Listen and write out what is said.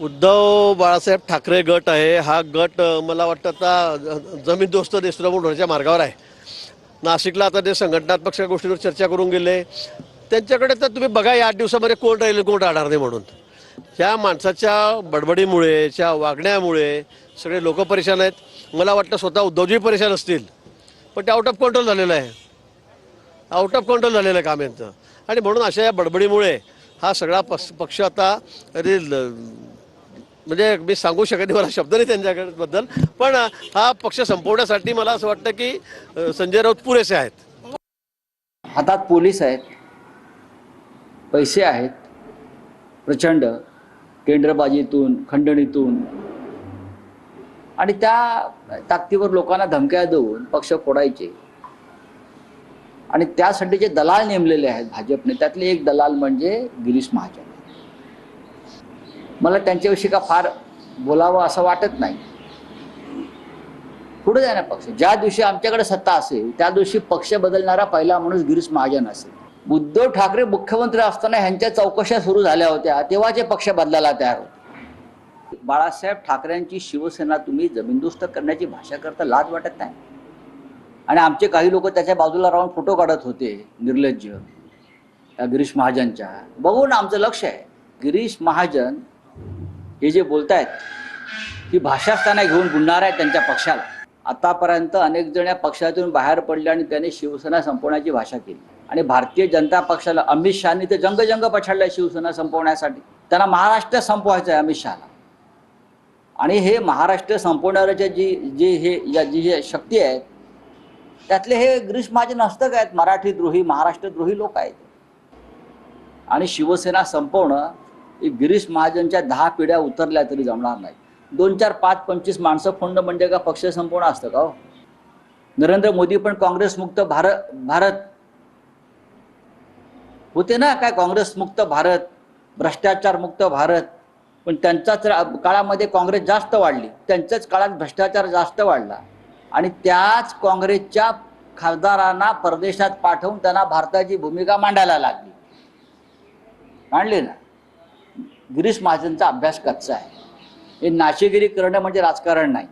उद्धव बाळासाहेब ठाकरे गट आहे. हा गट मला वाटतं आता जमीन दोस्त देशद्रोह होण्याच्या मार्गावर आहे. नाशिकला आता ते संघटनात्मक गोष्टीवर चर्चा करून गेले. त्यांच्याकडे तर तुम्ही बघा या आठ दिवसामध्ये कोण राहील कोण राहणार नाही म्हणून. ह्या माणसाच्या बडबडीमुळे त्या वागण्यामुळे सगळे लोक परेशान आहेत. मला वाटतं स्वतः उद्धवजी परेशान असतील. पण ते आउट ऑफ कंट्रोल झालेलं आहे. आउट ऑफ कंट्रोल झालेलं आहे काम यांचं आणि म्हणून अशा या बडबडीमुळे हा सगळा पक्ष पक्ष आता ल- म्हणजे मी सांगू शकत नाही मला शब्द नाही त्यांच्याबद्दल पण हा पक्ष संपवण्यासाठी मला असं वाटतं की संजय राऊत पुरेसे आहेत. हातात पोलीस आहेत पैसे आहेत प्रचंड टेंडरबाजीतून खंडणीतून आणि त्या ताकदीवर लोकांना धमक्या देऊन पक्ष फोडायचे. आणि त्यासाठी जे दलाल नेमलेले आहेत भाजपने त्यातले एक दलाल म्हणजे गिरीश महाजन. मला त्यांच्याविषयी का फार बोलावं असं वाटत नाही. पुढे जाणार पक्ष. ज्या दिवशी आमच्याकडे सत्ता असेल त्या दिवशी पक्ष बदलणारा पहिला माणूस गिरीश महाजन असेल. उद्धव ठाकरे मुख्यमंत्री असताना ह्यांच्या चौकशा सुरू झाल्या होत्या तेव्हाचे पक्ष बदलायला तयार होते. बाळासाहेब ठाकरेंची शिवसेना तुम्ही जमीनदोस्त करण्याची भाषा करता लाज वाटत नाही? आणि आमचे काही लोक त्याच्या बाजूला राहून फोटो काढत होते निर्लज्ज त्या गिरीश महाजनच्या. बघून आमचं लक्ष आहे. गिरीश महाजन हे जे बोलतायत ही भाषास्थाना त्यांना घेऊन बुडणार आहे त्यांच्या पक्षाला. आतापर्यंत अनेक जण या पक्षातून बाहेर पडले आणि त्याने शिवसेना संपवण्याची भाषा केली. आणि भारतीय जनता पक्षाला अमित शहानी तर जंगजंग पछाडलाय शिवसेना संपवण्यासाठी. त्यांना महाराष्ट्र संपवायचं आहे अमित शहाला. आणि हे महाराष्ट्र संपवणाऱ्याच्या जी जी हे या जी हे शक्ती आहेत त्यातले हे गिरीश महाजन हस्तक आहेत मराठी द्रोही महाराष्ट्र द्रोही लोक आहेत. आणि शिवसेना संपवणं गिरीश महाजनच्या दहा पिढ्या उतरल्या तरी जमणार नाही. दोन चार पाच पंचवीस माणसं फोंड म्हणजे का पक्ष संपूर्ण असतं का हो? नरेंद्र मोदी पण काँग्रेस मुक्त भारत भारत. होते ना काय काँग्रेस मुक्त भारत भ्रष्टाचार मुक्त भारत. पण त्यांच्याच काळामध्ये काँग्रेस जास्त वाढली. त्यांच्याच काळात भ्रष्टाचार जास्त वाढला. आणि त्याच काँग्रेसच्या खासदारांना परदेशात पाठवून त्यांना भारताची भूमिका मांडायला लागली. मांडली ना? गिरीश महाजनचा अभ्यास कच्चा आहे. हे नाशेगिरी करणं म्हणजे राजकारण नाही.